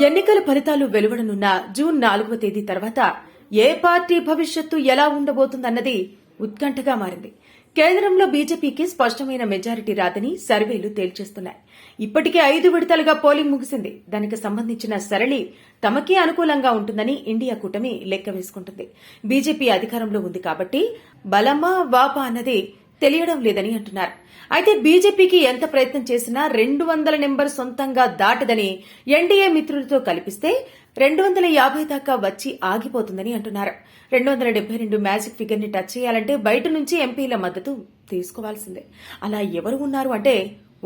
ఎన్నికల ఫలితాలు వెలువడనున్న జూన్ నాలుగవ తేదీ తర్వాత ఏ పార్టీ భవిష్యత్తు ఎలా ఉండబోతుందన్నది ఉత్కంఠగా మారింది. కేంద్రంలో బీజేపీకి స్పష్టమైన మెజారిటీ రాదని సర్వేలు తేల్చేస్తున్నాయి. ఇప్పటికే ఐదు విడతలుగా పోలింగ్ ముగిసింది. దానికి సంబంధించిన సరళి తమకే అనుకూలంగా ఉంటుందని ఇండియా కూటమి లెక్క వేసుకుంటుంది. బీజేపీ అధికారంలో ఉంది కాబట్టి బలమా వాపా అన్నది తెలియడం లేదని అంటున్నారు. అయితే బీజేపీకి ఎంత ప్రయత్నం చేసినా రెండు వందల నెంబర్ సొంతంగా దాటదని ఎన్డీఏ మిత్రులతో కల్పిస్తే రెండు వందల యాభై దాకా వచ్చి ఆగిపోతుందని అంటున్నారు. రెండు వందల డెబ్బై రెండు మ్యాజిక్ ఫిగర్ని టచ్ చేయాలంటే బయట నుంచి ఎంపీల మద్దతు తీసుకోవాల్సిందే. అలా ఎవరు ఉన్నారు అంటే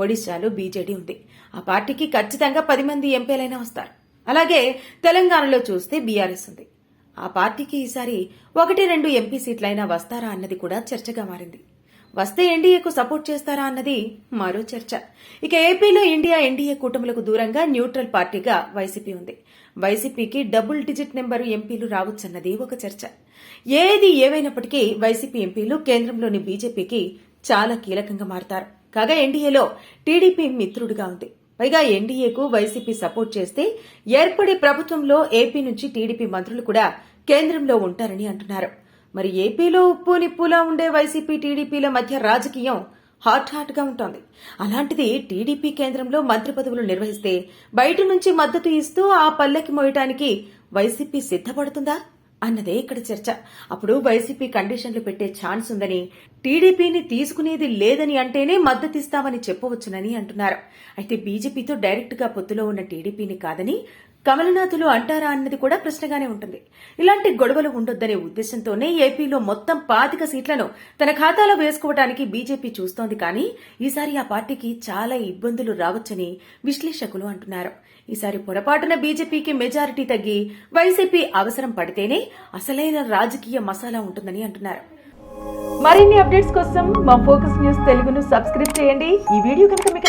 ఒడిశాలో బీజేడీ ఉంది. ఆ పార్టీకి ఖచ్చితంగా పది మంది ఎంపీలైనా వస్తారు. అలాగే తెలంగాణలో చూస్తే బీఆర్ఎస్ ఉంది. ఆ పార్టీకి ఈసారి ఒకటి రెండు ఎంపీ సీట్లైనా వస్తారా అన్నది కూడా చర్చగా మారింది. వస్తే ఎన్డీఏకు సపోర్ట్ చేస్తారా అన్నది మరో చర్చ. ఇక ఏపీలో ఇండియా ఎన్డీఏ కూటములకు దూరంగా న్యూట్రల్ పార్టీగా వైసీపీ ఉంది. వైసీపీకి డబుల్ డిజిట్ నెంబరు ఎంపీలు రావచ్చన్నది ఒక చర్చ. ఏది ఏవైనప్పటికీ వైసీపీ ఎంపీలు కేంద్రంలోని బీజేపీకి చాలా కీలకంగా మారతారు. కాగా ఎన్డీఏలో టీడీపీ మిత్రుడిగా ఉంది. పైగా ఎన్డీఏకు వైసీపీ సపోర్ట్ చేస్తే ఏర్పడే ప్రభుత్వంలో ఏపీ నుంచి టీడీపీ మంత్రులు కూడా కేంద్రంలో ఉంటారని అంటున్నారు. మరి ఏపీలో ఉప్పు నిప్పులా ఉండే వైసీపీ టీడీపీల మధ్య రాజకీయం హాట్ హాట్గా ఉంటోంది. అలాంటిది టీడీపీ కేంద్రంలో మంత్రి పదవులు నిర్వహిస్తే బయట నుంచి మద్దతు ఇస్తూ ఆ పల్లెకి మోయటానికి వైసీపీ సిద్ధపడుతుందా అన్నదే ఇక్కడ చర్చ. అప్పుడు వైసీపీ కండిషన్లు పెట్టే ఛాన్స్ ఉందని టీడీపీని తీసుకునేది లేదని అంటేనే మద్దతిస్తామని చెప్పవచ్చునని అంటున్నారు. అయితే బీజేపీతో డైరెక్ట్గా పొత్తులో ఉన్న టీడీపీని కాదని కమలనాథులు అంటారా అన్నది కూడా ప్రశ్నగానే ఉంటుంది. ఇలాంటి గొడవలు ఉండొద్దనే ఉద్దేశంతోనే ఏపీలో మొత్తం పాతిక సీట్లను తన ఖాతాలో వేసుకోవడానికి బీజేపీ చూస్తోంది కానీ ఈసారి ఆ పార్టీకి చాలా ఇబ్బందులు రావచ్చని విశ్లేషకులు అంటున్నారు. ఈసారి పొరపాటున బీజేపీకి మెజారిటీ తగ్గి వైసీపీ అవసరం పడితేనే అసలైన రాజకీయ మసాలా ఉంటుందని అంటున్నారు. మరిన్ని అప్డేట్స్ కోసం మా ఫోకస్ న్యూస్ తెలుగును సబ్స్క్రైబ్ చేయండి. ఈ వీడియో కనుక మీకు